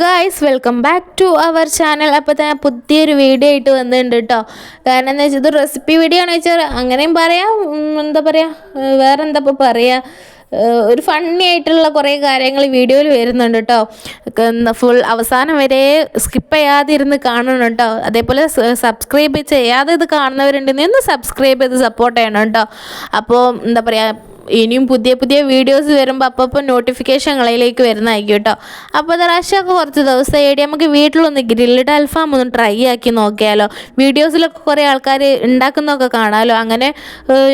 Guys welcome back to our channel അപ്പോൾ തന്നെ പുതിയൊരു വീഡിയോ ആയിട്ട് വന്നിട്ടുണ്ട് കേട്ടോ കാരണം എന്താ വെച്ചാൽ ഇത് റെസിപ്പി വീഡിയോ ആണെന്ന് വെച്ചാൽ അങ്ങനെയും പറയാം എന്താ പറയുക വേറെ എന്താ ഇപ്പോൾ പറയുക ഒരു ഫണ്ണി ആയിട്ടുള്ള കുറേ കാര്യങ്ങൾ വീഡിയോയിൽ വരുന്നുണ്ട് കേട്ടോ ഫുൾ അവസാനം വരെ സ്കിപ്പ് ചെയ്യാതിരുന്ന് കാണണം കേട്ടോ അതേപോലെ സബ്സ്ക്രൈബ് ചെയ്യാതെ ഇത് കാണുന്നവരുണ്ടെങ്കിൽ ഒന്ന് സബ്സ്ക്രൈബ് ചെയ്ത് സപ്പോർട്ട് ചെയ്യണം കേട്ടോ അപ്പോൾ എന്താ പറയുക ഇനിയും പുതിയ പുതിയ വീഡിയോസ് വരുമ്പോൾ അപ്പപ്പോൾ നോട്ടിഫിക്കേഷൻ നോട്ടിഫിക്കേഷനുകളിലേക്ക് വരുന്നതായിരിക്കും കേട്ടോ. അപ്പോൾ അത് റഷൊക്കെ കുറച്ച് ദിവസമായിട്ട് നമുക്ക് വീട്ടിലൊന്ന് ഗ്രില്ലഡ് അൽഫാം ഒന്ന് ട്രൈ ആക്കി നോക്കിയാലോ. വീഡിയോസിലൊക്കെ കുറേ ആൾക്കാർ ഉണ്ടാക്കുന്നതൊക്കെ കാണാമല്ലോ അങ്ങനെ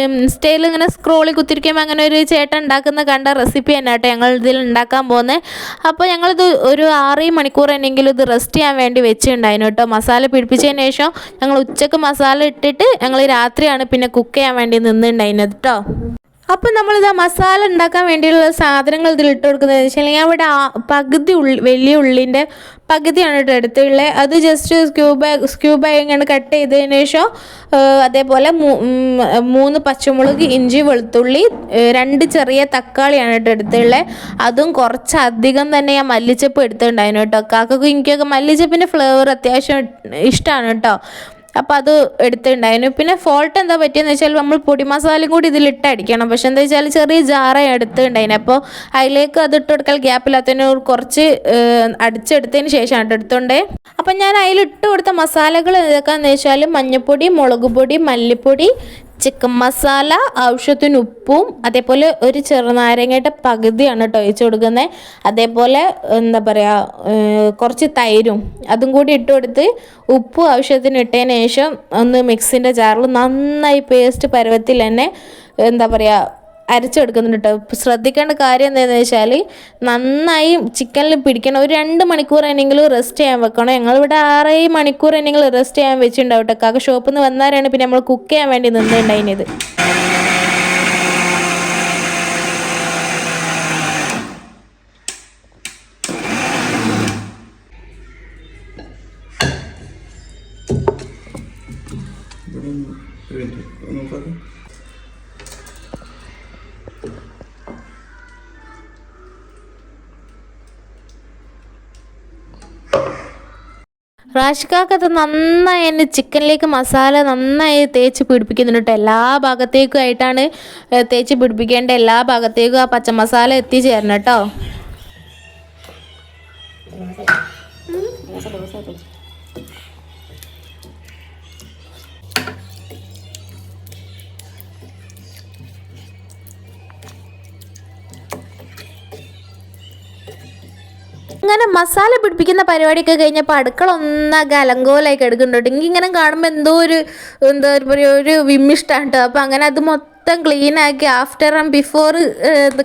ഇൻസ്റ്റയിൽ ഇങ്ങനെ സ്ക്രോളിൽ കുത്തിരിക്കുമ്പോൾ അങ്ങനെ ഒരു ചേട്ടൻ ഉണ്ടാക്കുന്ന കണ്ട റെസിപ്പി തന്നെ കേട്ടോ ഞങ്ങൾ ഇതിൽ ഉണ്ടാക്കാൻ പോകുന്നത് അപ്പോൾ ഞങ്ങളിത് ഒരു ആറ് മണിക്കൂർ എന്നെങ്കിലും ഇത് റെസ്റ്റ് ചെയ്യാൻ വേണ്ടി വെച്ചിട്ടുണ്ടായിരുന്നു കേട്ടോ. മസാല പിടിപ്പിച്ചതിന് ശേഷം ഞങ്ങൾ ഉച്ചയ്ക്ക് മസാല ഇട്ടിട്ട് ഞങ്ങൾ രാത്രിയാണ് പിന്നെ കുക്ക് ചെയ്യാൻ വേണ്ടി നിന്നിട്ടുണ്ടായിരുന്നത് കേട്ടോ. അപ്പോൾ നമ്മളിത് മസാല ഉണ്ടാക്കാൻ വേണ്ടിയുള്ള സാധനങ്ങൾ ഇതിൽ ഇട്ട് കൊടുക്കുന്നത് വെച്ചാൽ ഞാൻ ഇവിടെ പകുതി ഉള്ളി വലിയ ഉള്ളിന്റെ പകുതിയാണ് കേട്ടോ എടുത്തുള്ളത് അത് ജസ്റ്റ് സ്ക്യൂബ് സ്ക്യൂബായി ഇങ്ങനെ കട്ട് ചെയ്തതിന് ശേഷം അതേപോലെ മൂന്ന് പച്ചമുളക് ഇഞ്ചി വെളുത്തുള്ളി രണ്ട് ചെറിയ തക്കാളിയാണ് കേട്ടോ എടുത്തുള്ളത് അതും കുറച്ചധികം തന്നെ ഞാൻ മല്ലിച്ചപ്പ് എടുത്തിട്ടുണ്ടായിരുന്നു കേട്ടോ. കാക്കക്കും എനിക്കൊക്കെ മല്ലിച്ചപ്പിന്റെ ഫ്ലേവർ അത്യാവശ്യം ഇഷ്ടമാണ് കേട്ടോ. അപ്പോൾ അത് എടുത്തിട്ടുണ്ടായിരുന്നു. പിന്നെ ഫോൾട്ട് എന്താ പറ്റിയെന്ന് വെച്ചാൽ നമ്മൾ പൊടി മസാലയും കൂടി ഇതിലിട്ട് അടിക്കണം. പക്ഷെ എന്താ വെച്ചാൽ ചെറിയ ജാറ എടുത്തിട്ടുണ്ടായിരുന്നു. അപ്പോൾ അതിലേക്ക് അത് ഇട്ട് കൊടുക്കാൻ ഗ്യാപ്പില്ലാത്തതിന് കുറച്ച് അടിച്ചെടുത്തതിന് ശേഷമാണ് എടുത്തോണ്ടേ. അപ്പം ഞാൻ അതിലിട്ട് കൊടുത്ത മസാലകൾ ഏതൊക്കെയാണെന്ന് വെച്ചാൽ മഞ്ഞൾപ്പൊടി മുളക് പൊടി മല്ലിപ്പൊടി ചിക്കൻ മസാല ആവശ്യത്തിന് ഉപ്പും അതേപോലെ ഒരു ചെറുനാരങ്ങയുടെ പകുതിയാണ് കേട്ടോ ഒഴിച്ചു കൊടുക്കുന്നത് അതേപോലെ എന്താ പറയുക കുറച്ച് തൈരും അതും കൂടി ഇട്ട് കൊടുത്ത് ഉപ്പും ആവശ്യത്തിന് ഇട്ടതിന് ശേഷം ഒന്ന് മിക്സിന്റെ ജാറിൽ നന്നായി പേസ്റ്റ് പരുവത്തിൽ തന്നെ എന്താ പറയുക അരച്ചെടുക്കുന്നുണ്ട് കേട്ടോ. ശ്രദ്ധിക്കേണ്ട കാര്യം എന്താണെന്ന് വെച്ചാൽ നന്നായി ചിക്കനിൽ പിടിക്കണം. ഒരു രണ്ട് മണിക്കൂർ എന്നെങ്കിലും റെസ്റ്റ് ചെയ്യാൻ വെക്കണം. ഞങ്ങളിവിടെ ആറേ മണിക്കൂർ എന്നെങ്കിലും റെസ്റ്റ് ചെയ്യാൻ വെച്ചിട്ടുണ്ടാവും കേട്ടോ. കാക്ക ഷോപ്പിൽ നിന്ന് വന്നാലാണ് പിന്നെ നമ്മൾ കുക്ക് ചെയ്യാൻ വേണ്ടി നിന്നിട്ടുണ്ടായിരുന്നത്. ഇവിടെ ഒന്ന് റാഷിക്കാക്കത്ത് നന്നായി എന്നെ ചിക്കനിലേക്ക് മസാല നന്നായി തേച്ച് പിടിപ്പിക്കുന്നുണ്ട് കേട്ടോ. എല്ലാ ഭാഗത്തേക്കും ആയിട്ടാണ് തേച്ച് പിടിപ്പിക്കേണ്ട എല്ലാ ഭാഗത്തേക്കും ആ പച്ചമസാല എത്തിച്ചേരണം കേട്ടോ. ഇങ്ങനെ മസാല പിടിപ്പിക്കുന്ന പരിപാടിയൊക്കെ കഴിഞ്ഞപ്പോൾ അടുക്കള ഒന്നാകെ അലങ്കോലായി കിടക്കുന്നുണ്ട്. എനിക്ക് ഇങ്ങനെ കാണുമ്പോൾ എന്തോ ഒരു എന്താ പറയുക ഒരു വിമ്മിഷ്ടാണ് കേട്ടോ അപ്പോൾ അങ്ങനെ അത് മൊത്തം ക്ലീനാക്കി ആഫ്റ്റർ ആൻഡ് ബിഫോർ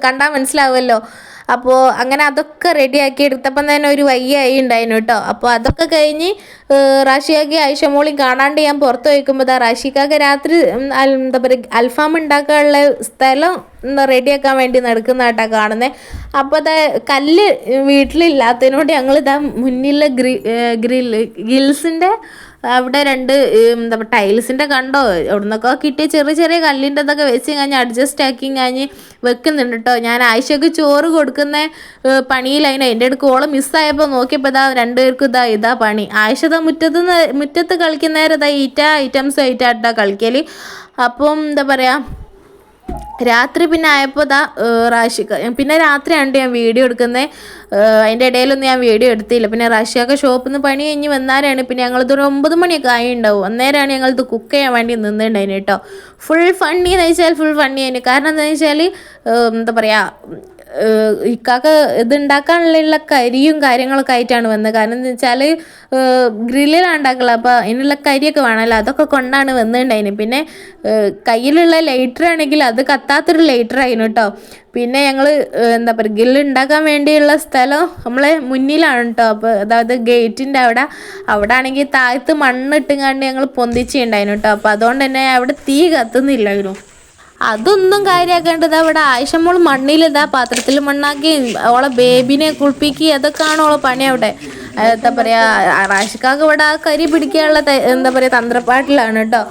കണ്ടാൽ മനസ്സിലാവുമല്ലോ. അപ്പോൾ അങ്ങനെ അതൊക്കെ റെഡിയാക്കി എടുത്തപ്പം തന്നെ ഒരു വയ്യായി ഉണ്ടായിരുന്നു കേട്ടോ അപ്പോൾ അതൊക്കെ കഴിഞ്ഞ് റാഷിയാക്കി ആയിഷമോളി കാണാണ്ട് ഞാൻ പുറത്ത് വയ്ക്കുമ്പോൾ ആ റാഷിക്കാക്ക് രാത്രി എന്താ പറയുക അൽഫാം ഉണ്ടാക്കാനുള്ള സ്ഥലം റെഡിയാക്കാൻ വേണ്ടി നടക്കുന്നതായിട്ടാണ് കാണുന്നത് അപ്പോൾ അത് കല്ല് വീട്ടിലില്ലാത്തതിനോട് ഞങ്ങൾ ഇതാ മുന്നിലെ ഗ്രി ഗ്രില്ല് ഗിൽസിന്റെ അവിടെ രണ്ട് എന്താ പറയുക ടൈൽസിന്റെ കണ്ടോ? എവിടുന്നൊക്കെ കിട്ടിയ ചെറിയ ചെറിയ കല്ലിന്റെ ഇതൊക്കെ വെച്ച് കഴിഞ്ഞ് അഡ്ജസ്റ്റ് ആക്കി കഴിഞ്ഞ് വെക്കുന്നുണ്ട് കേട്ടോ ഞാൻ ആഴ്ചക്ക് ചോറ് കൊടുക്കുന്ന പണിയിലായിരുന്നു എന്റെ അടുക്ക് ഓളം മിസ്സായപ്പോൾ നോക്കിയപ്പോൾ ഇതാ രണ്ടുപേർക്കും ഇതാ ഇതാ പണി. ആഴ്ചത മുറ്റത്ത് മുറ്റത്ത് കളിക്കുന്നേരം ഇതാ ഈറ്റ ഐറ്റംസ് ഐറ്റാട്ടാ കളിക്കൽ അപ്പം എന്താ പറയുക രാത്രി പിന്നെ ആയപ്പോൾ ദാ റാഷിക്ക. പിന്നെ രാത്രിയാണ് ഞാൻ വീഡിയോ എടുക്കുന്നത് അതിന്റെ ഇടയിലൊന്നും ഞാൻ വീഡിയോ എടുത്തില്ല. പിന്നെ റാഷിയൊക്കെ ഷോപ്പിൽ നിന്ന് പണി കഴിഞ്ഞ് വന്നാലാണ് പിന്നെ ഞങ്ങളിത് ഒരു ഒമ്പത് മണിയൊക്കെ ആയി ഉണ്ടാവും അന്നേരമാണ് ഞങ്ങളിത് കുക്ക് ചെയ്യാൻ വേണ്ടി നിന്നിട്ടുണ്ടായിന് കേട്ടോ. ഫുൾ ഫണ്ണി എന്ന് വെച്ചാൽ ഫുൾ ഫണ്ണി ആയിരുന്നു കാരണം എന്താണെന്ന് വെച്ചാൽ എന്താ പറയുക ഇക്കാക്ക് ഇത് ഉണ്ടാക്കാനുള്ള കരിയും കാര്യങ്ങളൊക്കെ ആയിട്ടാണ് വന്നത്. കാരണം എന്താ വെച്ചാൽ ഗ്രില്ലിലാണ് ഉണ്ടാക്കുള്ളത് അപ്പോൾ അതിനുള്ള കരിയൊക്കെ വേണമല്ലോ. അതൊക്കെ കൊണ്ടാണ് വന്നിട്ടുണ്ടായിന്. പിന്നെ കയ്യിലുള്ള ലൈറ്റർ ആണെങ്കിൽ അത് കത്താത്തൊരു ലൈറ്റർ ആയിരുന്നു കേട്ടോ പിന്നെ ഞങ്ങൾ എന്താ പറയുക ഗ്രില്ല് ഉണ്ടാക്കാൻ വേണ്ടിയുള്ള സ്ഥലം നമ്മളെ മുന്നിലാണ് കേട്ടോ അപ്പോൾ അതായത് ഗേറ്റിന്റെ അവിടെ. അവിടെ ആണെങ്കിൽ താഴത്ത് കണ്ട് ഞങ്ങൾ പൊന്തിച്ചുണ്ടായിരുന്നു കേട്ടോ അപ്പോൾ അതുകൊണ്ട് തന്നെ അവിടെ തീ കത്തുന്നില്ലായിരുന്നു. അതൊന്നും കാര്യമാക്കേണ്ടത് അവിടെ ആയിഷമോൾ മണ്ണിലിതാ പാത്രത്തിൽ മണ്ണാക്കി ഓളെ ബേബിനെ കുളിപ്പിക്കി അതൊക്കെയാണ് ഓളെ പണി അവിടെ. എന്താ പറയാ റാഷിക്കാക്ക് ഇവിടെ ആ കരി പിടിക്കാനുള്ള എന്താ പറയുക തന്ത്രപ്പാട്ടിലാണ് കേട്ടോ.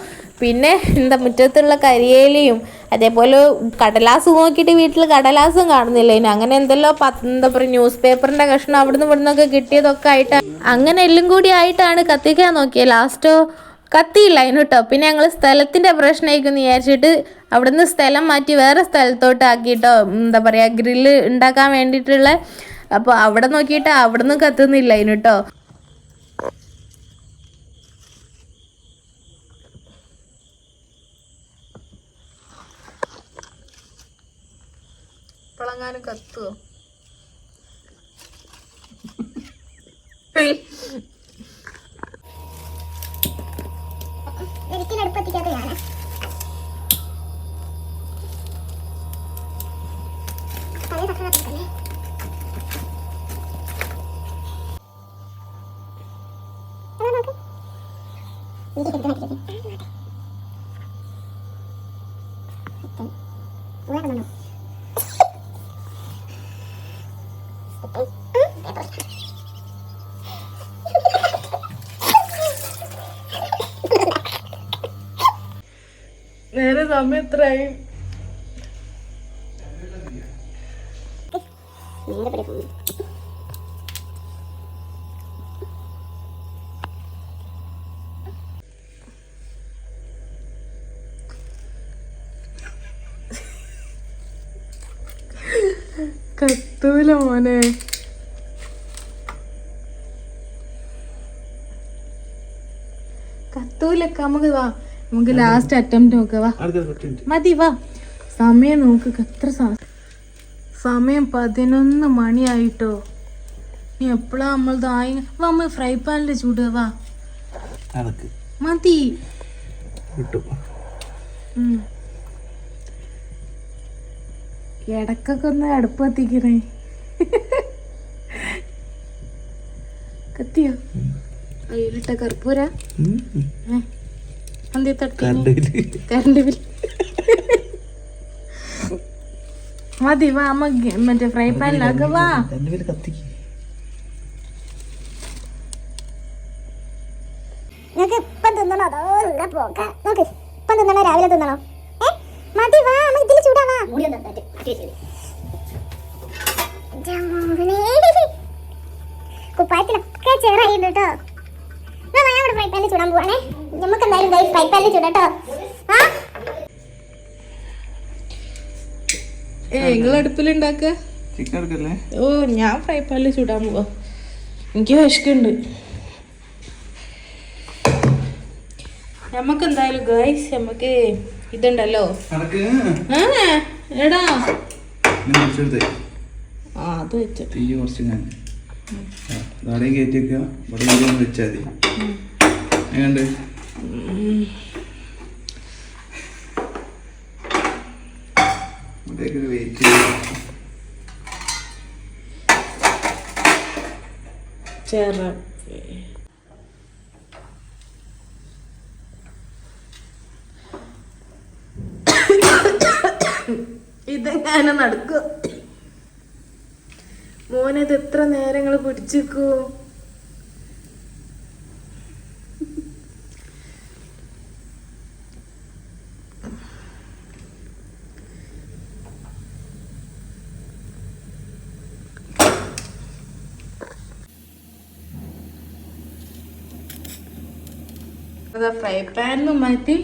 പിന്നെ എന്താ മുറ്റത്തുള്ള കരിയേലിയും അതേപോലെ കടലാസ് നോക്കിയിട്ട് വീട്ടിൽ കടലാസും കാണുന്നില്ല. ഇനി അങ്ങനെ എന്തെല്ലോ എന്താ പറയുക ന്യൂസ് പേപ്പറിന്റെ കഷ്ണം അവിടുന്ന് ഇവിടുന്നൊക്കെ കിട്ടിയതൊക്കെ ആയിട്ട് അങ്ങനെ എല്ലാം കൂടി ആയിട്ടാണ് കത്തിക്കാൻ നോക്കിയത് ലാസ്റ്റോ കത്തിയില്ല അതിന് കേട്ടോ. പിന്നെ ഞങ്ങൾ സ്ഥലത്തിന്റെ പ്രശ്നമായിരിക്കും വിചാരിച്ചിട്ട് അവിടുന്ന് സ്ഥലം മാറ്റി വേറെ സ്ഥലത്തോട്ട് ആക്കിയിട്ടോ എന്താ പറയുക ഗ്രില്ല് ഉണ്ടാക്കാൻ വേണ്ടിയിട്ടുള്ള. അപ്പോൾ അവിടെ നോക്കിയിട്ട് അവിടുന്ന് കത്തുന്നില്ല അതിന് കേട്ടോ കത്തുവോ? നേരെ സമയം എത്രയായി? കത്തൂല മോനെ. കത്തൂലക്ക നമുക്ക് വാ. നമുക്ക് ലാസ്റ്റ് അറ്റംപ്റ്റ് നോക്ക വാ. മതി വാ. സമയം നോക്ക് എത്ര സമയം പതിനൊന്ന് മണിയായിട്ടോ. നീ എപ്പോഴാ നമ്മൾ തായി വാ നമ്മൾ ഫ്രൈ പാനിൽ ചൂടുക വാ. മതി. വിട്ടു ഉം. ഇടക്കൊക്കെ ഒന്ന് അടുപ്പ് കത്തിക്കണേ. കത്തിയോ? അതിലിട്ട കർപ്പൂര. അന്തി കറണ്ട്. ബിൽ മതി വാ അമ്മ ഗ- മറ്റേ ഫ്രൈ പാനിലാക്ക വാ. നിങ്ങക്ക് ഇപ്പം തിന്നണോ അതോ ഇവിടെ പോക്ക? നോക്ക് ഇപ്പം തിന്നണോ? രാവിലെ തിന്നണോ? ഏ? മതി വാ ഇതിൽ കുപ്പായത്തിലൊക്കെ ചേറായിട്ടുണ്ട് കേട്ടോ. അവിടെ ഫ്രൈ പാനിൽ ചൂടാൻ പോവാണേ. നമുക്ക് എന്തായാലും ഫ്രൈ പാനിൽ ചൂടാട്ടോ ആ? നിങ്ങൾ അടുപ്പിലുണ്ടാക്ക? ചിക്കൻ എടുക്കല്ലേ? ഓ ഞാൻ ഫ്രൈ പാനിൽ ചൂടാൻ പോവാ. എനിക്ക് വിശക്കുണ്ട് നമുക്ക് എന്തായാലും ഗൈസ് നമുക്ക് ഇതുണ്ടല്ലോ. എടാ. ഞാൻ കുറച്ചെടുത്തേ ആ അത് വെച്ചു. തീ കുറച്ച് ഞാൻ. അവിടെയും കയറ്റി വെക്കുക. ഇവിടെ എങ്കിലും വെച്ചാൽ മതി. എങ്ങണ്ട് വെയിറ്റ് ചെയ്ത് ചേറ ഇതെങ്ങനെ നടക്കും? മോനത് എത്ര നേരങ്ങൾ പിടിച്ചിക്കൂ ഫ്രൈ പാനിൽ മാറ്റി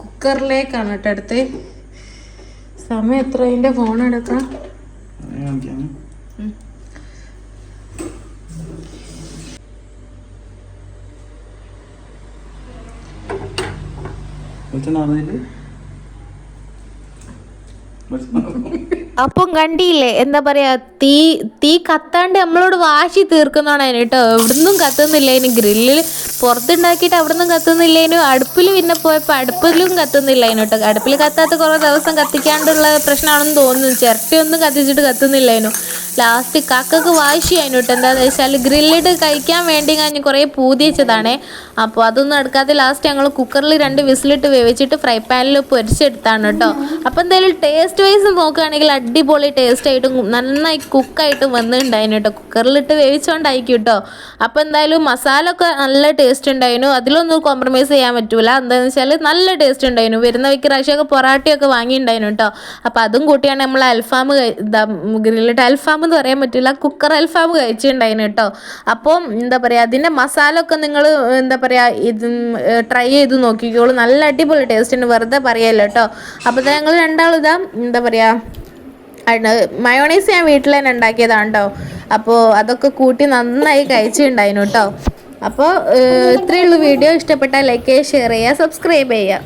കുക്കറിലേക്കാണ് കേട്ടോ അടുത്ത് സമയം എത്ര? അതിന്റെ ഫോൺ എടുക്കാം. അപ്പം കണ്ടില്ലേ? എന്താ പറയാ തീ തീ കത്താണ്ട് നമ്മളോട് വാശി തീർക്കുന്നതാണ് അതിന് കേട്ടോ. എവിടുന്നും കത്തുന്നില്ല. ഇനി ഗ്രില്ലിൽ പുറത്തുണ്ടാക്കിയിട്ട് അവിടുന്നും കത്തുന്നില്ലേനു. അടുപ്പിൽ പിന്നെ പോയപ്പോൾ അടുപ്പിലും കത്തുന്നില്ല അതിനോട്ട് അടുപ്പിൽ കത്താത്ത കുറേ ദിവസം കത്തിക്കാണ്ടുള്ള പ്രശ്നമാണെന്ന് തോന്നുന്നു. ചിരട്ടയൊന്നും കത്തിച്ചിട്ട് കത്തുന്നില്ലേനു. ലാസ്റ്റ് കാക്കക്ക് വാശി അതിനോട്ട് എന്താണെന്ന് വെച്ചാൽ ഗ്രില്ലിട്ട് കഴിക്കാൻ വേണ്ടി ഞാൻ കുറേ പൂതിച്ചതാണേ അപ്പോൾ അതൊന്നും എടുക്കാതെ ലാസ്റ്റ് ഞങ്ങൾ കുക്കറിൽ രണ്ട് വിസിലിട്ട് വേവിച്ചിട്ട് ഫ്രൈ പാനിൽ പൊരിച്ചെടുത്താണ് കേട്ടോ അപ്പോൾ എന്തായാലും ടേസ്റ്റ് വൈസ് നോക്കുകയാണെങ്കിൽ അടിപൊളി ടേസ്റ്റ് ആയിട്ട് നന്നായി കുക്കായിട്ട് വന്നിട്ടുണ്ടായിരുന്നു കേട്ടോ കുക്കറിലിട്ട് വേവിച്ചുകൊണ്ടായിരിക്കും കേട്ടോ അപ്പോൾ എന്തായാലും മസാല ഒക്കെ നല്ല ടേസ്റ്റ് ഉണ്ടായിരുന്നു അതിലൊന്നും കോംപ്രമൈസ് ചെയ്യാൻ പറ്റൂല. എന്താണെന്ന് വെച്ചാൽ നല്ല ടേസ്റ്റ് ഉണ്ടായിരുന്നു വരുന്ന വയ്ക്ക് പ്രാവശ്യമൊക്കെ പൊറാട്ടയൊക്കെ വാങ്ങിയിട്ടുണ്ടായിരുന്നു കേട്ടോ അപ്പോൾ അതും കൂട്ടിയാണ് നമ്മൾ അൽഫാം ഗ്രില്ലിട്ട് അൽഫാം എന്ന് പറയാൻ പറ്റില്ല കുക്കർ അൽഫാം കഴിച്ചിട്ടുണ്ടായിരുന്നു കേട്ടോ അപ്പോൾ എന്താ പറയുക അതിന്റെ മസാല ഒക്കെ നിങ്ങൾ എന്താ പറയുക ഇത് ട്രൈ ചെയ്ത് നോക്കിക്കോളൂ. നല്ല അടിപൊളി ടേസ്റ്റ് ഉണ്ട്. വെറുതെ പറയല്ലോ കേട്ടോ അപ്പോൾ ഞങ്ങൾ രണ്ടാളും ഇതാ എന്താ പറയുക മയോണൈസ് ഞാൻ വീട്ടിൽ തന്നെ ഉണ്ടാക്കിയതാണ് കേട്ടോ അപ്പോൾ അതൊക്കെ കൂട്ടി നന്നായി കഴിച്ചിട്ടുണ്ടായിരുന്നു കേട്ടോ അപ്പോൾ ഇത്രയേ വീഡിയോ. ഇഷ്ടപ്പെട്ടാൽ ലൈക്ക് ചെയ്യുക ഷെയർ ചെയ്യുക സബ്സ്ക്രൈബ് ചെയ്യുക.